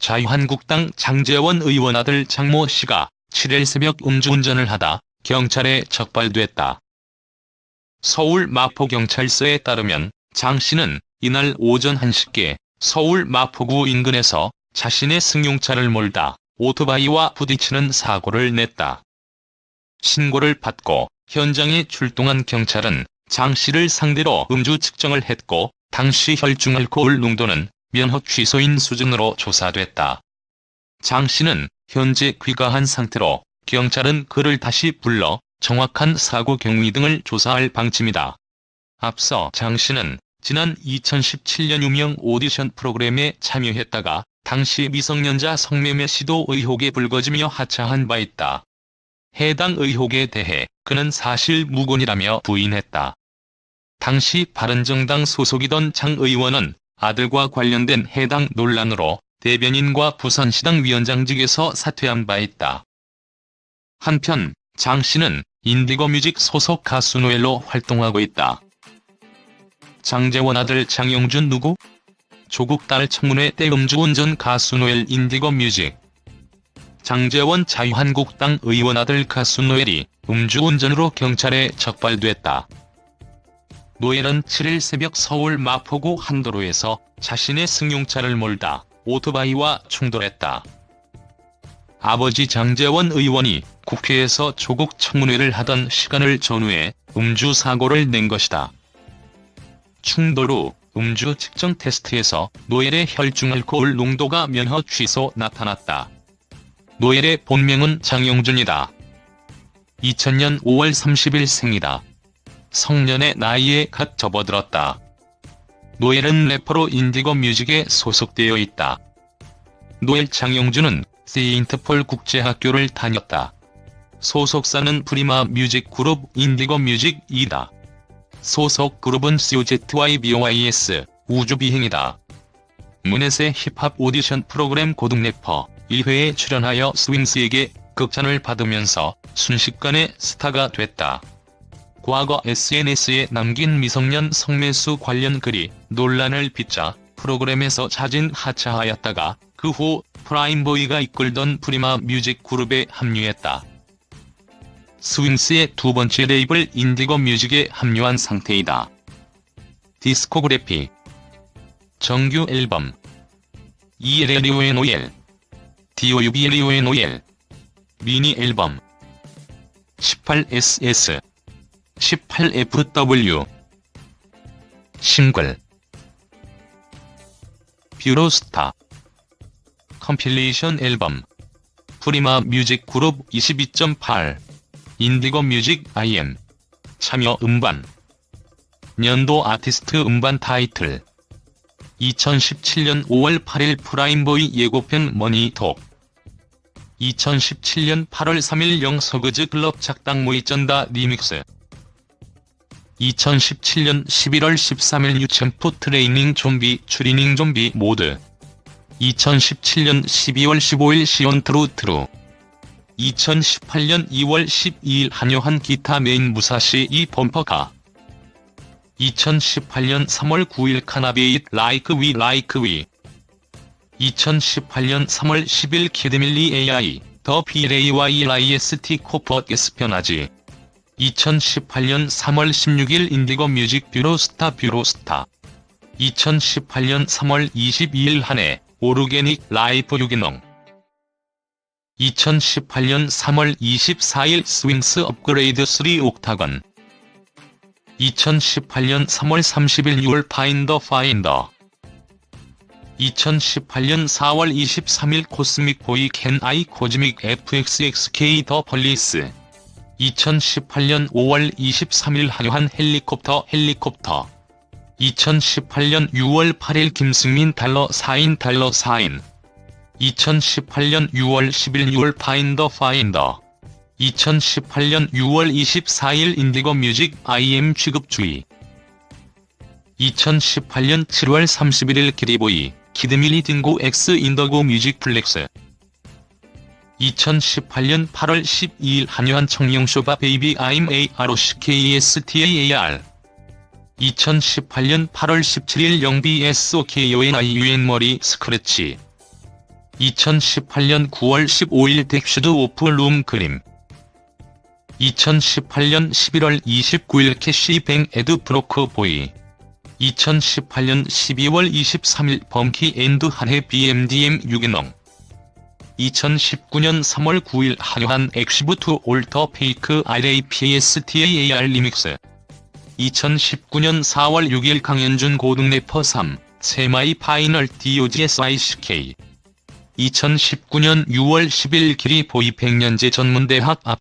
자유한국당 장재원 의원 아들 장모 씨가 7일 새벽 음주운전을 하다 경찰에 적발됐다. 서울 마포경찰서에 따르면 장 씨는 이날 오전 1시께 서울 마포구 인근에서 자신의 승용차를 몰다 오토바이와 부딪히는 사고를 냈다. 신고를 받고 현장에 출동한 경찰은 장 씨를 상대로 음주 측정을 했고 당시 혈중 알코올 농도는 면허 취소인 수준으로 조사됐다. 장 씨는 현재 귀가한 상태로 경찰은 그를 다시 불러 정확한 사고 경위 등을 조사할 방침이다. 앞서 장 씨는 지난 2017년 유명 오디션 프로그램에 참여했다가 당시 미성년자 성매매 시도 의혹에 불거지며 하차한 바 있다. 해당 의혹에 대해 그는 사실 무근이라며 부인했다. 당시 바른정당 소속이던 장 의원은 아들과 관련된 해당 논란으로 대변인과 부산시당 위원장직에서 사퇴한 바 있다. 한편 장 씨는 인디고 뮤직 소속 가수 노엘로 활동하고 있다. 장재원 아들 장영준 누구? 조국 딸 청문회 때 음주운 전 가수 노엘 인디고 뮤직 장재원 자유한국당 의원 아들 가수 노엘이 음주운전으로 경찰에 적발됐다. 노엘은 7일 새벽 서울 마포구 한도로에서 자신의 승용차를 몰다 오토바이와 충돌했다. 아버지 장재원 의원이 국회에서 조국 청문회를 하던 시간을 전후해 음주 사고를 낸 것이다. 충돌 후 음주 측정 테스트에서 노엘의 혈중 알코올 농도가 면허 취소 나타났다. 노엘의 본명은 장영준이다. 2000년 5월 30일 생이다. 성년의 나이에 갓 접어들었다. 노엘은 래퍼로 인디고 뮤직에 소속되어 있다. 노엘 장영준은 세인트폴 국제학교를 다녔다. 소속사는 프리마 뮤직 그룹 인디고 뮤직이다. 소속 그룹은 COZYBOYS 우주비행이다. 문넷의 힙합 오디션 프로그램 고등 래퍼 1회에 출연하여 스윙스에게 극찬을 받으면서 순식간에 스타가 됐다. 과거 SNS에 남긴 미성년 성매수 관련 글이 논란을 빚자 프로그램에서 자진 하차하였다가 그 후 프라임보이가 이끌던 프리마 뮤직 그룹에 합류했다. 스윙스의 두 번째 레이블 인디고 뮤직에 합류한 상태이다. 디스코그래피 정규 앨범 이에레리오의 노엘 디오유비에리오의 노엘 미니 앨범 18SS 18FW 싱글. 뷰로스타. 컴필레이션 앨범. 프리마 뮤직 그룹 22.8 인디고 뮤직 IM 참여 음반. 년도 아티스트 음반 타이틀. 2017년 5월 8일 프라임보이 예고편 머니톡. 2017년 8월 3일 영서그즈 클럽 작당 모이쩐다 리믹스 2017년 11월 13일 유챔프 트레이닝 좀비 추리닝 좀비 모드 2017년 12월 15일 시온 트루 트루 2018년 2월 12일 한요한 기타 메인 무사시 이 범퍼가 2018년 3월 9일 카나베잇 라이크 위 라이크 위 2018년 3월 10일 키드밀리 AI 더 PLAYLIST 코퍼 에스편아지 2018년 3월 16일 인디고 뮤직 뷰로스타 뷰로스타. 2018년 3월 22일 한해 오르게닉 라이프 유기농. 2018년 3월 24일 스윙스 업그레이드 3 옥타건 2018년 3월 30일 6월 파인더 파인더. 2018년 4월 23일 코스믹 보이 캔 아이 코즈믹 FXXK 더 펄리스 2018년 5월 23일 한유한 헬리콥터 헬리콥터. 2018년 6월 8일 김승민 달러 4인 달러 4인. 2018년 6월 10일 6월 파인더 파인더. 2018년 6월 24일 인디고 뮤직 IM 취급주의. 2018년 7월 31일 기리보이 키드밀리 딩고 X 인더고 뮤직 플렉스 2018년 8월 12일 한유한 청룡쇼바 베이비 아임 AROCKESTAAR 2018년 8월 17일 영비 SOKONIUN 머리 스크래치. 2018년 9월 15일 덱슈드 오프 룸 그림. 2018년 11월 29일 캐시뱅 에드 브로커 보이. 2018년 12월 23일 범키 앤드 한해 BMDM 유기농 2019년 3월 9일 한요한 엑시브투 올터 페이크 RAPSTAR 리믹스. 2019년 4월 6일 강현준 고등 래퍼 3 세마이 파이널 DOGSICK 2019년 6월 10일 길이 보이 백년제 전문대학 앞